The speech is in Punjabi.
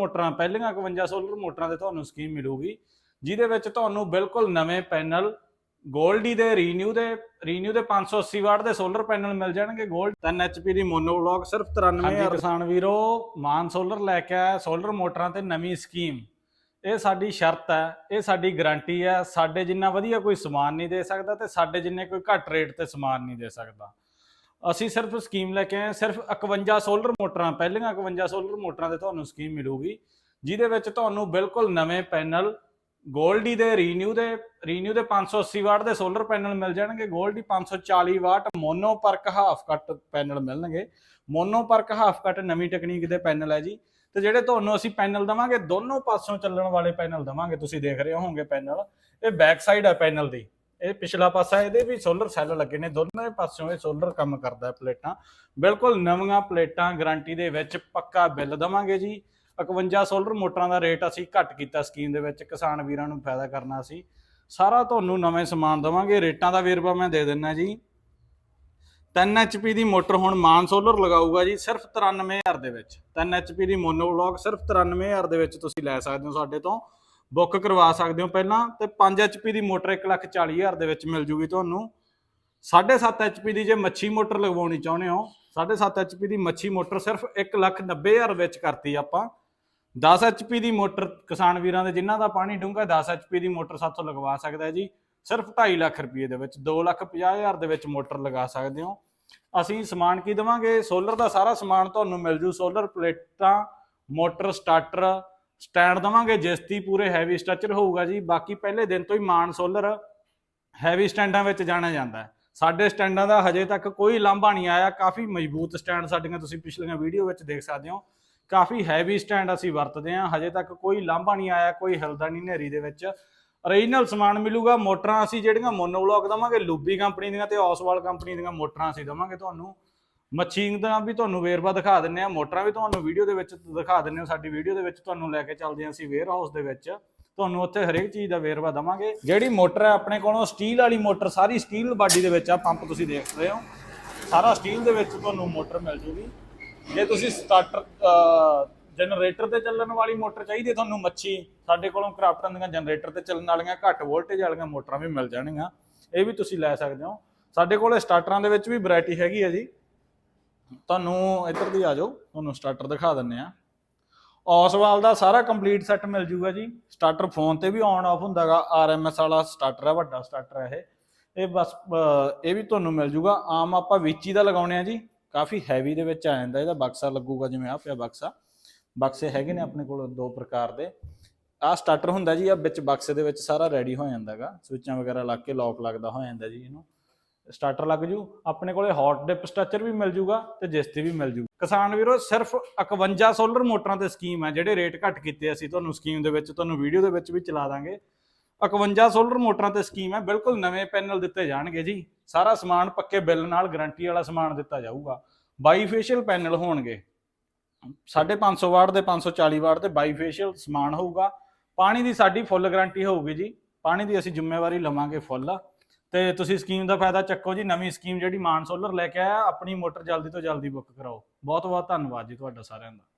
ਮੋਟਰਾਂ ਪਹਿਲੀਆਂ 51 ਸੋਲਰ ਮੋਟਰਾਂ ਦੇ ਤੁਹਾਨੂੰ ਸਕੀਮ ਮਿਲੂਗੀ ਜਿਹਦੇ ਵਿੱਚ ਤੁਹਾਨੂੰ ਬਿਲਕੁਲ ਨਵੇਂ ਪੈਨਲ ਗੋਲਡੀ ਦੇ ਰੀਨਿਊ ਦੇ ਰੀਨਿਊ ਦੇ 580 ਵਾਟ ਦੇ ਸੋਲਰ ਪੈਨਲ ਮਿਲ ਜਾਣਗੇ ਗੋਲਡ 3 HP ਦੀ ਮੋਨੋ ਬਲੌਕ ਸਿਰਫ 93000 ਕਿਸਾਨ ਵੀਰੋ ਮਾਨ ਸੋਲਰ ਲੈ ਕੇ ਆਇਆ ਸੋਲਰ ਮੋਟਰਾਂ ਤੇ ਨਵੀਂ ਸਕੀਮ ਇਹ ਸਾਡੀ ਸ਼ਰਤ ਹੈ ਇਹ ਸਾਡੀ ਗਾਰੰਟੀ ਹੈ ਸਾਡੇ ਜਿੰਨਾ ਵਧੀਆ ਕੋਈ ਸਮਾਨ ਨਹੀਂ ਦੇ ਸਕਦਾ ਤੇ ਸਾਡੇ ਜਿੰਨੇ ਕੋਈ ਘੱਟ ਰੇਟ ਤੇ ਸਮਾਨ ਨਹੀਂ ਦੇ ਸਕਦਾ। ਅਸੀਂ ਸਿਰਫ ਸਕੀਮ ਲੈ ਕੇ ਆਏ ਸਿਰਫ 51 ਸੋਲਰ ਮੋਟਰਾਂ, ਪਹਿਲੀਆਂ 51 ਸੋਲਰ ਮੋਟਰਾਂ ਦੇ ਤੁਹਾਨੂੰ ਸਕੀਮ ਮਿਲੂਗੀ, ਜਿਹਦੇ ਵਿੱਚ ਤੁਹਾਨੂੰ ਬਿਲਕੁਲ ਨਵੇਂ ਪੈਨਲ, ਗੋਲਡੀ ਦੇ ਰੀਨਿਊ ਦੇ ਰੀਨਿਊ ਦੇ 580 ਵਾਟ ਦੇ ਸੋਲਰ ਪੈਨਲ ਮਿਲ ਜਾਣਗੇ, Goldi 540 watt mono PERC half cut panel ਮਿਲਣਗੇ। ਮੋਨੋ ਪਰਕ ਹਾਫ ਕੱਟ ਨਵੀਂ ਟੈਕਨੀਕ ਦੇ ਪੈਨਲ ਹੈ ਜੀ, ਤੇ ਜਿਹੜੇ ਤੁਹਾਨੂੰ ਅਸੀਂ ਪੈਨਲ ਦਵਾਂਗੇ, ਦੋਨੋਂ ਪਾਸੋਂ ਚੱਲਣ ਵਾਲੇ ਪੈਨਲ ਦਵਾਂਗੇ, ਤੁਸੀਂ ਦੇਖ ਰਹੇ ਹੋਵੋਗੇ ਪੈਨਲ, ਇਹ ਬੈਕ ਸਾਈਡ ਹੈ ਪੈਨਲ ਦੀ। ਇਹ ਪਿਛਲਾ ਪਾਸਾ ਇਹਦੇ ਵੀ ਸੋਲਰ ਸੈੱਲ ਲੱਗੇ ਨੇ, ਦੋਨੋਂ ਪਾਸਿਓਂ ਇਹ ਸੋਲਰ ਕੰਮ ਕਰਦਾ ਪਲੇਟਾਂ। ਬਿਲਕੁਲ ਨਵੀਆਂ ਪਲੇਟਾਂ ਗਾਰੰਟੀ ਦੇ ਵਿੱਚ ਪੱਕਾ ਬਿੱਲ ਦਵਾਂਗੇ ਜੀ। 51 ਸੋਲਰ ਮੋਟਰਾਂ ਦਾ ਰੇਟ ਅਸੀਂ ਘੱਟ ਕੀਤਾ ਸਕੀਮ ਦੇ ਵਿੱਚ, ਕਿਸਾਨ ਵੀਰਾਂ ਨੂੰ ਫਾਇਦਾ ਕਰਨਾ ਸੀ। ਸਾਰਾ ਤੁਹਾਨੂੰ ਨਵੇਂ ਸਮਾਨ ਦਵਾਂਗੇ, ਰੇਟਾਂ ਦਾ ਵੇਰਵਾ ਮੈਂ ਦੇ ਦਿੰਨਾ ਜੀ। 3 HP ਦੀ ਮੋਟਰ ਹੁਣ ਮਾਨ ਸੋਲਰ ਲਗਾਊਗਾ ਜੀ, ਸਿਰਫ 93000 ਦੇ ਵਿੱਚ। 3 HP ਦੀ ਮੋਨੋ ਬਲੌਕ ਸਿਰਫ 93000 ਦੇ ਵਿੱਚ ਤੁਸੀਂ ਲੈ ਸਕਦੇ ਹੋ ਸਾਡੇ ਤੋਂ। ਬੁੱਕ ਕਰਵਾ ਸਕਦੇ ਹੋ ਪਹਿਲਾਂ ਤੇ 5 HP ਦੀ ਮੋਟਰ 140000 ਦੇ ਵਿੱਚ ਮਿਲ ਜੂਗੀ ਤੁਹਾਨੂੰ। 7.5 HP ਦੀ ਜੇ ਮੱਛੀ ਮੋਟਰ ਲਗਵਾਉਣੀ ਚਾਹੁੰਦੇ ਹੋ 7.5 HP ਦੀ ਮੱਛੀ ਮੋਟਰ ਸਿਰਫ 190000 ਵਿੱਚ ਕਰਤੀ ਆਪਾਂ। 10 HP ਦੀ ਮੋਟਰ ਕਿਸਾਨ ਵੀਰਾਂ ਦੇ ਜਿਨ੍ਹਾਂ ਦਾ ਪਾਣੀ ਡੂੰਘਾ 10 HP ਦੀ ਮੋਟਰ ਸਾਥੋਂ ਲਗਵਾ ਸਕਦਾ ਹੈ ਜੀ। ਸਿਰਫ 2.5 ਲੱਖ ਰੁਪਏ ਦੇ ਵਿੱਚ 2,50,000 ਦੇ ਵਿੱਚ ਮੋਟਰ ਲਗਾ ਸਕਦੇ ਹੋ। ਅਸੀਂ ਸਮਾਨ ਕੀ ਦਵਾਂਗੇ? ਸੋਲਰ ਦਾ ਸਾਰਾ ਸਮਾਨ ਤੁਹਾਨੂੰ ਮਿਲ ਜੂ। ਸੋਲਰ ਪਲੇਟਾਂ ਮੋਟਰ ਸਟਾਰਟਰ ਸਟੈਂਡ ਦਵਾਂਗੇ ਜਿਸਤੀ ਪੂਰੇ ਹੈਵੀ ਸਟਰਕਚਰ ਹੋਊਗਾ ਜੀ। ਬਾਕੀ ਪਹਿਲੇ ਦਿਨ ਤੋਂ ਹੀ ਮਾਨ ਸੋਲਰ ਹੈਵੀ ਸਟੈਂਡਾਂ ਵਿੱਚ ਜਾਣਿਆ ਜਾਂਦਾ ਹੈ। ਸਾਡੇ ਸਟੈਂਡਾਂ ਦਾ ਹਜੇ ਤੱਕ ਕੋਈ ਲਾਂਭਾ ਨਹੀਂ ਆਇਆ। ਕਾਫੀ ਮਜ਼ਬੂਤ ਸਟੈਂਡ ਸਾਡੀਆਂ ਤੁਸੀਂ ਪਿਛਲੀਆਂ ਵੀਡੀਓ ਵਿੱਚ ਦੇਖ ਸਕਦੇ ਹੋ। ਕਾਫੀ ਹੈਵੀ ਸਟੈਂਡ ਅਸੀਂ ਵਰਤਦੇ ਹਾਂ। ਹਜੇ ਤੱਕ ਕੋਈ ਲਾਂਭਾ ਨਹੀਂ ਆਇਆ, ਕੋਈ ਹਿਲਦਾ ਨਹੀਂ ਨੇਰੀ ਦੇ ਵਿੱਚ। ਓਰੀਜਨਲ ਸਮਾਨ ਮਿਲੂਗਾ, ਮੋਟਰਾਂ ਅਸੀਂ ਜਿਹੜੀਆਂ ਮੋਨੋ ਬਲੌਕ ਦਵਾਂਗੇ, ਲੂਬੀ ਕੰਪਨੀ ਦੀਆਂ ਤੇ ਔਸਵਾਲ ਕੰਪਨੀ ਦੀਆਂ ਮੋਟਰਾਂ ਅਸੀਂ ਦਵਾਂਗੇ ਤੁਹਾਨੂੰ। ਮੱਛੀ ਦਾ ਵੀ ਤੁਹਾਨੂੰ ਵੇਰਵਾ ਦਿਖਾ ਦਿੰਨੇ ਆ ਮੋਟਰਾਂ ਵੀ ਤੁਹਾਨੂੰ ਵੀਡੀਓ ਦੇ ਵਿੱਚ ਦਿਖਾ ਦਿੰਨੇ ਆ ਸਾਡੀ ਵੀਡੀਓ ਦੇ ਵਿੱਚ ਤੁਹਾਨੂੰ ਲੈ ਕੇ ਚੱਲਦੇ ਹਾਂ ਅਸੀਂ ਵੇਅਰ ਹਾਊਸ ਦੇ ਵਿੱਚ। ਤੁਹਾਨੂੰ ਉੱਥੇ ਹਰੇਕ ਚੀਜ਼ ਦਾ ਵੇਰਵਾ ਦਵਾਂਗੇ। ਜਿਹੜੀ ਮੋਟਰ ਹੈ ਆਪਣੇ ਕੋਲੋਂ ਸਟੀਲ ਵਾਲੀ ਮੋਟਰ, ਸਾਰੀ ਸਟੀਲ ਬਾਡੀ ਦੇ ਵਿੱਚ ਆ, ਪੰਪ ਤੁਸੀਂ ਦੇਖ ਰਹੇ ਹੋ। ਸਾਰਾ ਸਟੀਲ ਦੇ ਵਿੱਚ ਤੁਹਾਨੂੰ ਮੋਟਰ ਮਿਲ ਜੂਗੀ। ਜੇ ਤੁਸੀਂ ਸਟਾਰਟਰ ਜਨਰੇਟਰ ਤੇ ਚੱਲਣ ਵਾਲੀ ਮੋਟਰ ਚਾਹੀਦੀ ਹੈ ਤੁਹਾਨੂੰ, ਮੱਛੀ, ਸਾਡੇ ਕੋਲੋਂ ਕਰਾਫਟਨ ਦੀਆਂ ਜਨਰੇਟਰ ਤੇ ਚੱਲਣ ਵਾਲੀਆਂ, ਘੱਟ ਵੋਲਟੇਜ ਵਾਲੀਆਂ ਮੋਟਰਾਂ ਵੀ ਮਿਲ ਜਾਣਗੀਆਂ। ਇਹ ਵੀ ਤੁਸੀਂ ਲੈ ਸਕਦੇ ਹੋ। ਸਾਡੇ ਕੋਲ ਸਟਾਰਟਰਾਂ ਦੇ ਵਿੱਚ ਵੀ ਵੈਰਾਈਟੀ ਹੈਗੀ ਹੈ ਜੀ। ਤੁਹਾਨੂੰ ਇੱਧਰ ਦੀ ਆ ਜਾਓ, ਤੁਹਾਨੂੰ ਸਟਾਰਟਰ ਦਿਖਾ ਦਿੰਨੇ ਆ ਔਸਵਾਲ ਦਾ ਸਾਰਾ ਕੰਪਲੀਟ ਸੈੱਟ ਮਿਲ ਜੂਗਾ ਜੀ। ਸਟਾਰਟਰ ਫੋਨ ਤੇ ਵੀ ਆਨ ਆਫ ਹੁੰਦਾਗਾ ਆਰਐਮਐਸ ਵਾਲਾ ਸਟਾਰਟਰ ਹੈ ਵੱਡਾ ਸਟਾਰਟਰ ਹੈ ਇਹ। ਇਹ ਬਸ ਇਹ ਵੀ ਤੁਹਾਨੂੰ ਮਿਲ ਜੂਗਾ। ਆਮ ਆਪਾਂ ਵਿੱਚ ਦਾ ਲਗਾਉਣੇ ਆ ਜੀ। ਕਾਫੀ ਹੈਵੀ ਦੇ ਵਿੱਚ ਆ ਜਾਂਦਾ, ਇਹਦਾ ਬਕਸਾ ਲੱਗੂਗਾ ਜਿਵੇਂ ਆ ਪਿਆ ਬਕਸਾ ਬਕਸੇ ਹੈਗੇ ਨੇ ਆਪਣੇ ਕੋਲ ਦੋ ਪ੍ਰਕਾਰ ਦੇ। ਆਹ ਸਟਾਰਟਰ ਹੁੰਦਾ ਜੀ ਆ ਵਿੱਚ ਬਕਸੇ ਦੇ ਵਿੱਚ ਸਾਰਾ ਰੈਡੀ ਹੋ ਜਾਂਦਾਗਾ ਸਵਿਚਾਂ ਵਗੈਰਾ ਲੱਗ ਕੇ ਲੌਕ ਲੱਗਦਾ ਹੋ ਜਾਂਦਾ ਜੀ ਇਹਨੂੰ। ਸਟਾਰਟਰ ਲੱਗ ਜੂ, ਆਪਣੇ ਕੋਲੇ ਹੌਟ ਡਿਪ ਸਟ੍ਰਕਚਰ ਵੀ ਮਿਲ ਜੂਗਾ ਤੇ ਜਿਸਤੀ ਵੀ ਮਿਲ ਜੂ। ਕਿਸਾਨ ਵੀਰੋ, ਸਿਰਫ 51 ਸੋਲਰ ਮੋਟਰਾਂ ਤੇ ਸਕੀਮ ਹੈ, ਜਿਹੜੇ ਰੇਟ ਘੱਟ ਕੀਤੇ ਅਸੀਂ ਤੁਹਾਨੂੰ ਸਕੀਮ ਦੇ ਵਿੱਚ, ਤੁਹਾਨੂੰ ਵੀਡੀਓ ਦੇ ਵਿੱਚ ਵੀ ਚਲਾ ਦਾਂਗੇ। 51 ਸੋਲਰ ਮੋਟਰਾਂ ਤੇ ਸਕੀਮ ਹੈ, ਬਿਲਕੁਲ ਨਵੇਂ ਪੈਨਲ ਦਿੱਤੇ ਜਾਣਗੇ ਜੀ। ਸਾਰਾ ਸਮਾਨ ਪੱਕੇ ਬਿੱਲ ਨਾਲ ਗਾਰੰਟੀ ਵਾਲਾ ਸਮਾਨ ਦਿੱਤਾ ਜਾਊਗਾ। ਬਾਈਫੇਸ਼ੀਅਲ ਪੈਨਲ ਹੋਣਗੇ। 550 ਵਾਟ ਦੇ 540 ਵਾਟ ਤੇ ਬਾਈਫੇਸ਼ੀਅਲ ਸਮਾਨ ਹੋਊਗਾ। ਪਾਣੀ ਦੀ ਸਾਡੀ ਫੁੱਲ ਗਾਰੰਟੀ ਹੋਊਗੀ ਜੀ। ਪਾਣੀ ਦੀ ਅਸੀਂ ਜ਼ਿੰਮੇਵਾਰੀ ਲਵਾਂਗੇ ਫੁੱਲ ਤੇ ਤੁਸੀਂ ਸਕੀਮ ਦਾ ਫਾਇਦਾ ਚੱਕੋ ਜੀ, ਨਵੀਂ ਸਕੀਮ ਜਿਹੜੀ ਮਾਨ ਸੋਲਰ ਲੈ ਕੇ ਆਇਆ, ਆਪਣੀ ਮੋਟਰ ਜਲਦੀ ਤੋਂ ਜਲਦੀ ਬੁੱਕ ਕਰਾਓ। ਬਹੁਤ ਬਹੁਤ ਧੰਨਵਾਦ ਜੀ ਤੁਹਾਡਾ ਸਾਰਿਆਂ ਦਾ।